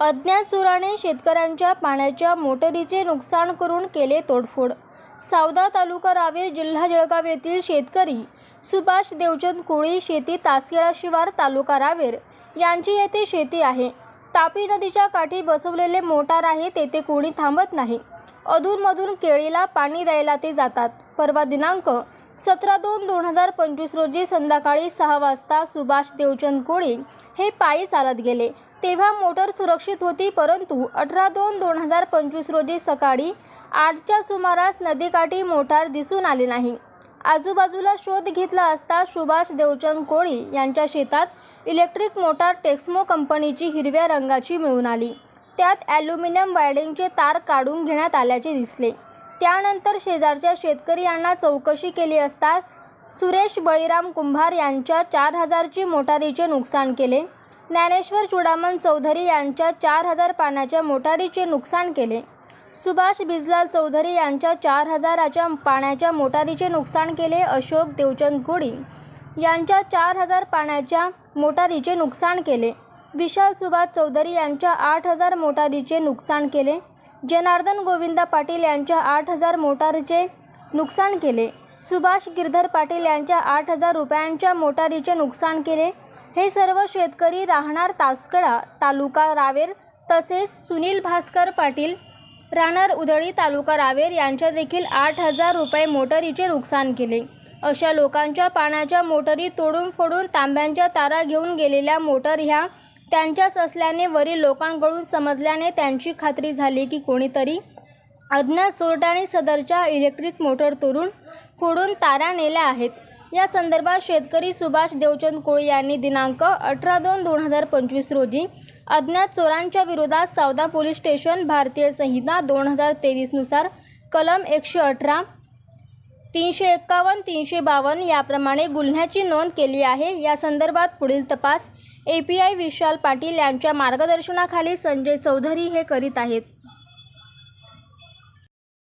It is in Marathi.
अज्ञात चोराने शेतकऱ्यांच्या पाण्याच्या मोटरीचे नुकसान करून केले तोडफोड. सावदा तालुका रावेर जिल्हा जळगाव येथील शेतकरी सुभाष देवचंद कोळी शेती तासखेडा शिवार तालुका रावेर. यांची येथे शेती आहे. तापी नदीच्या काठी बसवलेले मोटार आहे तेथे कोणी थांबत नाही. अधूनमधून केळीला पाणी द्यायला ते जातात. परवा दिनांक सतरा दोन दोन हजार पंचवीस रोजी संध्याकाळी सहा वाजता सुभाष देवचंद कोळी हे पायी चालत गेले. तेव्हा मोटर सुरक्षित होती परंतु अठरा दोन दोन हजार पंचवीस रोजी सकाळी आठच्या सुमारास नदीकाठी मोटार दिसून आली नाही. आजूबाजूला शोध घेतला असता सुभाष देवचंद कोळी यांच्या शेतात इलेक्ट्रिक मोटार टेक्स्मो कंपनीची हिरव्या रंगाची मिळून आली. त्यात ॲल्युमिनियम वायडिंगचे तार काढून घेण्यात आल्याचे दिसले. त्यानंतर शेजारच्या शेतकरी यांना चौकशी केली असता सुरेश बळीराम कुंभार यांच्या चार हजारची मोटारीचे नुकसान केले. ज्ञानेश्वर चुडामन चौधरी यांच्या चार हजार पाण्याच्या मोटारीचे नुकसान केले. सुभाष बिजलाल चौधरी यांच्या चार हजाराच्या पाण्याच्या मोटारीचे नुकसान केले अशोक देवचंद कोळी यांच्या चार हजार पाण्याच्या मोटारीचे नुकसान केले. विशाल सुभाष चौधरी यांच्या आठ हजार मोटारीचे नुकसान केले. जनार्दन गोविंदा पाटील यांच्या आठ हजार मोटारीचे नुकसान केले. सुभाष गिरधर पाटील यांच्या आठ हजार रुपयांच्या मोटारीचे नुकसान केले. हे सर्व शेतकरी राहणार तासकडा तालुका रावेर तसेच सुनील भास्कर पाटील राहणार उधळी तालुका रावेर यांच्या देखील आठ हजार रुपये मोटरीचे नुकसान केले. अशा लोकांच्या पाण्याच्या मोटरी तोडून फोडून तांब्यांच्या तारा घेऊन गेलेल्या मोटर ह्या त्यांच्याच असल्याने वरील लोकांकडून समजल्याने त्यांची खात्री झाली की कोणीतरी अज्ञात चोरट्याने सदरच्या इलेक्ट्रिक मोटर तोडून फोडून तारा नेल्या आहेत. या संदर्भात शेतकरी सुभाष देवचंद कोळी यांनी दिनांक अठरा दोन दोन हजार पंचवीस रोजी अज्ञात चोरांच्या विरोधात सावदा पोलीस स्टेशन भारतीय संहिता दोन हजार तेवीसनुसार कलम एकशे अठरा तीनशे एक्कावन्न तीनशे बावन्न याप्रमाणे गुन्ह्याची नोंद केली आहे. या संदर्भात पुढील तपास A P I Vishal Patil यांच्या मार्गदर्शनाखाली संजय चौधरी हे करीत आहेत.